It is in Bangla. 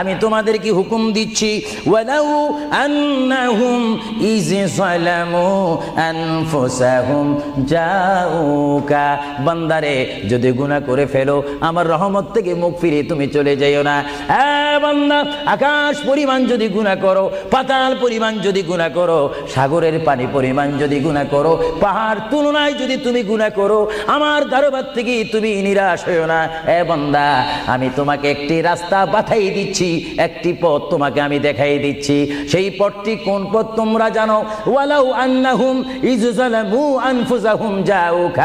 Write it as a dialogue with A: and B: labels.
A: আমি তোমাদেরকে হুকুম দিচ্ছি বান্দারে, যদি গুনাহ করে ফেলো, আমার রহমত থেকে মুখ ফিরে তুমি চলে যাইও না। বান্দা, আকাশ পরিমাণ যদি গুনাহ করো, পাতাল পরিমাণ যদি গুনাহ করো, সাগরের পানি পরিমাণ যদি গুনাহ করো, পাহাড় তুলনায় যদি তুমি গুনাহ করো, আমার দরবার থেকে তুমি নিরাশ হইও না। এ বান্দা, আমি তোমাকে একটি রাস্তা বাতাই দিচ্ছি একটি পথ তোমাকে আমি দেখাই দিচ্ছি। সেই পথটি কোন পথ তোমরা জানো? ওয়ালাউ আন্নাহুম ইজুজালামু আনফুজাহুম জাউকা